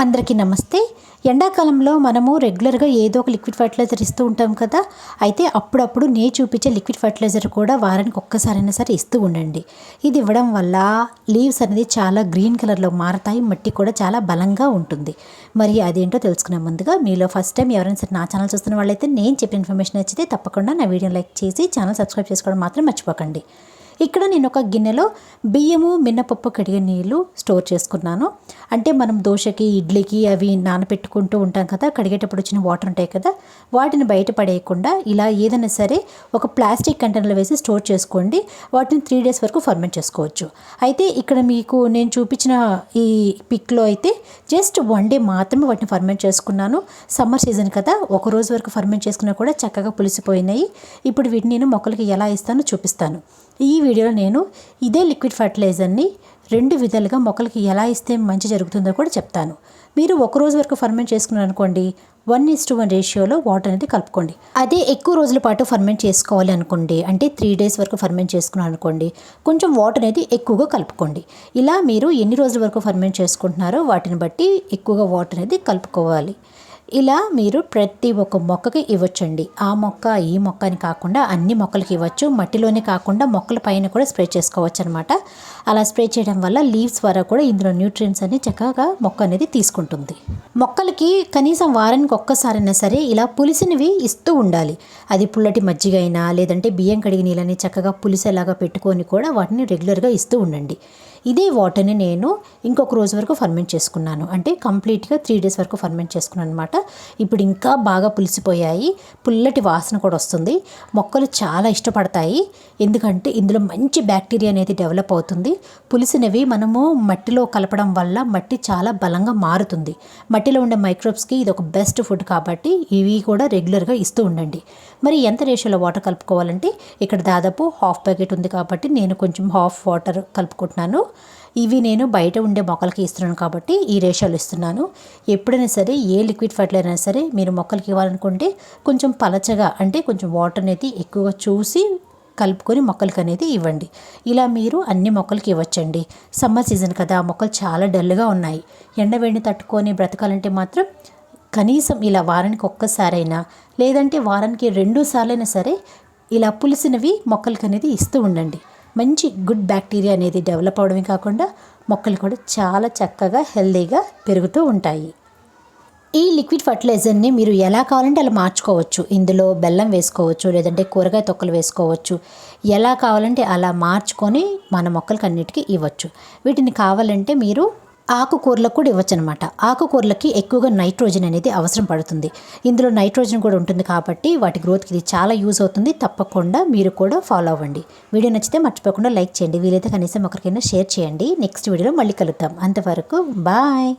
అందరికీ నమస్తే. ఎండాకాలంలో మనము రెగ్యులర్గా ఏదో ఒక లిక్విడ్ ఫర్టిలైజర్ ఇస్తూ ఉంటాం కదా అయితే అప్పుడప్పుడు నే చూపించే లిక్విడ్ ఫర్టిలైజర్ కూడా వారానికి ఒక్కసారైనా సరే ఇస్తూ ఉండండి. ఇది ఇవ్వడం వల్ల లీవ్స్ అనేది చాలా గ్రీన్ కలర్లో మారతాయి మట్టి కూడా చాలా బలంగా ఉంటుంది. మరి అదేంటో తెలుసుకునే ముందుగా మీలో ఫస్ట్ టైం ఎవరైనా సరే నా ఛానల్ చూస్తున్న వాళ్ళైతే నేను చెప్పిన ఇన్ఫర్మేషన్ నచ్చితే తప్పకుండా నా వీడియో లైక్ చేసి ఛానల్ సబ్స్క్రైబ్ చేసుకోవడం మాత్రం మర్చిపోకండి. ఇక్కడ నేను ఒక గిన్నెలో బియ్యము మినపప్పు కడిగే నీళ్ళు స్టోర్ చేసుకున్నాను. అంటే మనం దోశకి ఇడ్లీకి అవి నానబెట్టుకుంటూ ఉంటాం కదా కడిగేటప్పుడు వచ్చిన వాటర్ ఉంటాయి కదా వాటిని బయట పడేయకుండా ఇలా ఏదైనా సరే ఒక ప్లాస్టిక్ కంటైనర్లో వేసి స్టోర్ చేసుకోండి. వాటిని త్రీ డేస్ వరకు ఫర్మెంట్ చేసుకోవచ్చు. అయితే ఇక్కడ మీకు నేను చూపించిన ఈ పిక్లో అయితే జస్ట్ వన్ డే మాత్రమే వాటిని ఫర్మెంట్ చేసుకున్నాను. సమ్మర్ సీజన్ కదా ఒక రోజు వరకు ఫర్మెంట్ చేసుకున్నా కూడా చక్కగా పులిసిపోయినాయి. ఇప్పుడు వీటిని నేను మొక్కలకి ఎలా ఇస్తానో చూపిస్తాను. ఈ వీడియోలో నేను ఇదే లిక్విడ్ ఫర్టిలైజర్ని రెండు విధాలుగా మొక్కలకి ఎలా ఇస్తే మంచి జరుగుతుందో కూడా చెప్తాను. మీరు ఒక రోజు వరకు ఫర్మెంట్ చేసుకున్నారు అనుకోండి వన్ ఇస్ టు వన్ రేషియోలో వాటర్ అనేది కలుపుకోండి. అదే ఎక్కువ రోజుల పాటు ఫర్మెంట్ చేసుకోవాలి అనుకోండి అంటే త్రీ డేస్ వరకు ఫర్మెంట్ చేసుకున్నారు అనుకోండి కొంచెం వాటర్ అనేది ఎక్కువగా కలుపుకోండి. ఇలా మీరు ఎన్ని రోజుల వరకు ఫర్మెంట్ చేసుకుంటున్నారో వాటిని బట్టి ఎక్కువగా వాటర్ అనేది కలుపుకోవాలి. ఇలా మీరు ప్రతి ఒక్క మొక్కకి ఇవ్వచ్చండి. ఆ మొక్క ఈ మొక్క అని కాకుండా అన్ని మొక్కలకి ఇవ్వచ్చు. మట్టిలోనే కాకుండా మొక్కల పైన కూడా స్ప్రే చేసుకోవచ్చు అనమాట అలా స్ప్రే చేయడం వల్ల లీవ్స్ ద్వారా కూడా ఇందులో న్యూట్రియంట్స్ అన్ని చక్కగా మొక్క అనేది తీసుకుంటుంది. మొక్కలకి కనీసం వారానికి ఒక్కసారైనా సరే ఇలా పులిసినవి ఇస్తూ ఉండాలి. అది పుల్లటి మజ్జిగ అయినా లేదంటే బియ్యం కడిగి నీళ్ళని చక్కగా పులిసేలాగా పెట్టుకొని కూడా వాటిని రెగ్యులర్గా ఇస్తూ ఉండండి. ఇదే వాటర్ని నేను ఇంకొక రోజు వరకు ఫర్మెంట్ చేసుకున్నాను. అంటే కంప్లీట్గా త్రీ డేస్ వరకు ఫర్మెంట్ చేసుకున్నాను అనమాట ఇప్పుడు ఇంకా బాగా పులిసిపోయాయి. పుల్లటి వాసన కూడా వస్తుంది. మొక్కలు చాలా ఇష్టపడతాయి. ఎందుకంటే ఇందులో మంచి బ్యాక్టీరియా అనేది డెవలప్ అవుతుంది. పులిసినవి మనము మట్టిలో కలపడం వల్ల మట్టి చాలా బలంగా మారుతుంది. మట్టిలో ఉండే మైక్రోబ్స్కి ఇది ఒక బెస్ట్ ఫుడ్ కాబట్టి ఇవి కూడా రెగ్యులర్గా ఇస్తూ ఉండండి. మరి ఎంత రేషియోలో వాటర్ కలుపుకోవాలంటే ఇక్కడ దాదాపు హాఫ్ ప్యాకెట్ ఉంది కాబట్టి నేను కొంచెం హాఫ్ వాటర్ కలుపుకుంటున్నాను. ఇవి నేను బయట ఉండే మొక్కలకి ఇస్తున్నాను కాబట్టి ఈ రేషియోలు ఇస్తున్నాను. ఎప్పుడైనా సరే ఏ లిక్విడ్ ఫర్టిలైజర్ అయినా సరే మీరు మొక్కలకి ఇవ్వాలనుకుంటే కొంచెం పలచగా అంటే కొంచెం వాటర్ అనేది ఎక్కువగా చూసి కలుపుకొని మొక్కలకి అనేది ఇవ్వండి. ఇలా మీరు అన్ని మొక్కలకి ఇవ్వచ్చండి. సమ్మర్ సీజన్ కదా మొక్కలు చాలా డల్గా ఉన్నాయి. ఎండవేడిని తట్టుకొని బ్రతకాలంటే మాత్రం కనీసం ఇలా వారానికి ఒక్కసారైనా లేదంటే వారానికి రెండు సార్లైనా సరే ఇలా పులిసినవి మొక్కలకి అనేది ఇస్తూ ఉండండి. మంచి గుడ్ బ్యాక్టీరియా అనేది డెవలప్ అవడమే కాకుండా మొక్కలు కూడా చాలా చక్కగా హెల్దీగా పెరుగుతూ ఉంటాయి. ఈ లిక్విడ్ ఫర్టిలైజర్ని మీరు ఎలా కావాలంటే అలా మార్చుకోవచ్చు. ఇందులో బెల్లం వేసుకోవచ్చు లేదంటే కూరగాయ తొక్కలు వేసుకోవచ్చు. ఎలా కావాలంటే అలా మార్చుకొని మన మొక్కలకి అన్నిటికీ ఇవ్వచ్చు. వీటిని కావాలంటే మీరు ఆకుకూరలకు కూడా ఇవ్వచ్చు అనమాట ఆకుకూరలకి ఎక్కువగా నైట్రోజన్ అనేది అవసరం పడుతుంది. ఇందులో నైట్రోజన్ కూడా ఉంటుంది కాబట్టి వాటి గ్రోత్కి ఇది చాలా యూజ్ అవుతుంది. తప్పకుండా మీరు కూడా ఫాలో అవ్వండి. వీడియో నచ్చితే మర్చిపోకుండా లైక్ చేయండి. వీలైతే కనీసం ఒకరికైనా షేర్ చేయండి. నెక్స్ట్ వీడియోలో మళ్ళీ కలుద్దాం. అంతవరకు బాయ్!